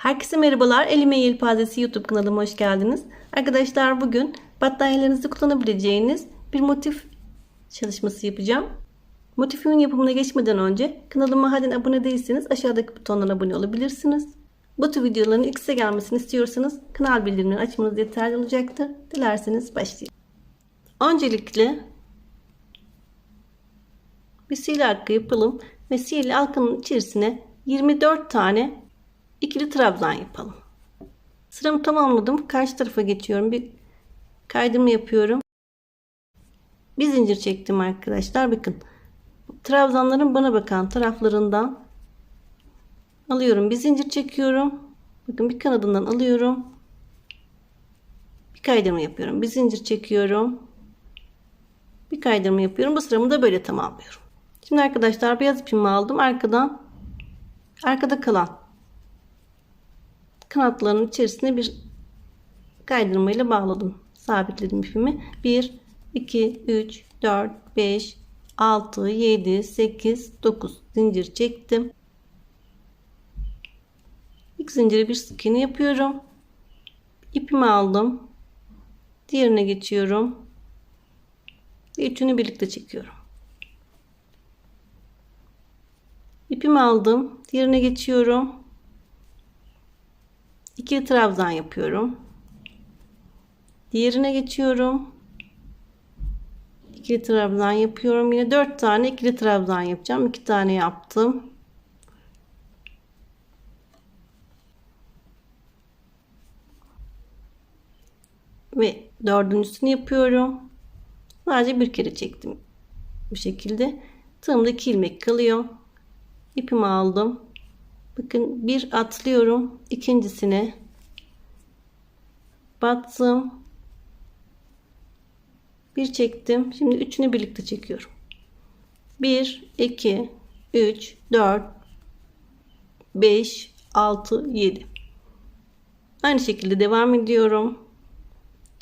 Herkese merhabalar. Elime Yelpazesi YouTube kanalıma hoş geldiniz. Arkadaşlar bugün battaniyelerinizde kullanabileceğiniz bir motif çalışması yapacağım. Motifimin yapımına geçmeden önce kanalıma halen abone değilseniz aşağıdaki butondan abone olabilirsiniz. Bu tür videoların ilk size gelmesini istiyorsanız kanal bildirimlerini açmanız yeterli olacaktır. Dilerseniz başlayalım. Öncelikle bir sihirli halka yapalım ve sihirli halkanın içerisine 24 tane ikili trabzan yapalım. Sıramı tamamladım. Karşı tarafa geçiyorum. Bir kaydımı yapıyorum. Bir zincir çektim arkadaşlar. Bakın. Trabzanların bana bakan taraflarından alıyorum. Bir zincir çekiyorum. Bakın bir kanadından alıyorum. Bir kaydırma yapıyorum. Bir zincir çekiyorum. Bir kaydırma yapıyorum. Bu sıramı da böyle tamamlıyorum. Şimdi arkadaşlar beyaz ipimi aldım. Arkadan arkada kalan kanatlarının içerisine bir kaydırmayla bağladım. Sabitledim ipimi. 1, 2, 3, 4, 5, 6, 7, 8, 9 zincir çektim. İlk zincire bir sık iğne yapıyorum. İpimi aldım. Diğerine geçiyorum. Üçünü birlikte çekiyorum. İpimi aldım. Diğerine geçiyorum. İkili trabzan yapıyorum. Diğerine geçiyorum. İkili trabzan yapıyorum. Yine 4 tane ikili trabzan yapacağım. 2 tane yaptım. Ve dördüncüsünü yapıyorum. Sadece bir kere çektim. Bu şekilde. Tığımda 2 ilmek kalıyor. İpimi aldım. Bakın bir atlıyorum. ikincisine battım. Bir çektim. Şimdi üçünü birlikte çekiyorum. 1, 2, 3, 4, 5, 6, 7. Aynı şekilde devam ediyorum.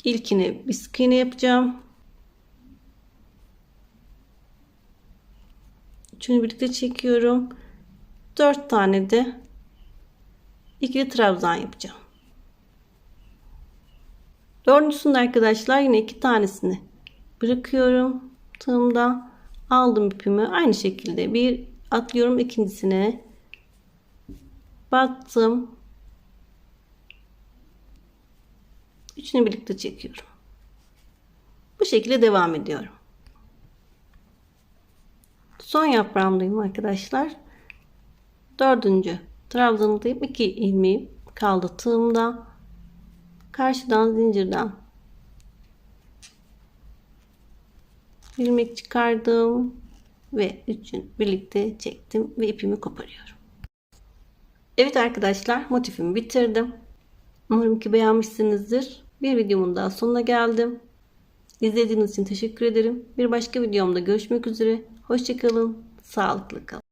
İlkine bir yapacağım. Üçünü birlikte çekiyorum. 4 tane de ikili trabzan yapacağım. Dördüncüsünde arkadaşlar yine iki tanesini bırakıyorum. Tığımda aldım ipimi. Aynı şekilde bir atlıyorum ikincisine. Battım. Üçünü birlikte çekiyorum. Bu şekilde devam ediyorum. Son yaprağımdayım arkadaşlar dördüncü trabzanımdayım iki ilmeği kaldı tığımda karşıdan zincirden ilmek çıkardım ve üçün birlikte çektim ve ipimi koparıyorum. Evet arkadaşlar motifimi bitirdim. Umarım ki beğenmişsinizdir. Bir videomun daha sonuna geldim. İzlediğiniz için teşekkür ederim. Bir başka videomda görüşmek üzere. Hoşçakalın. Sağlıklı kalın.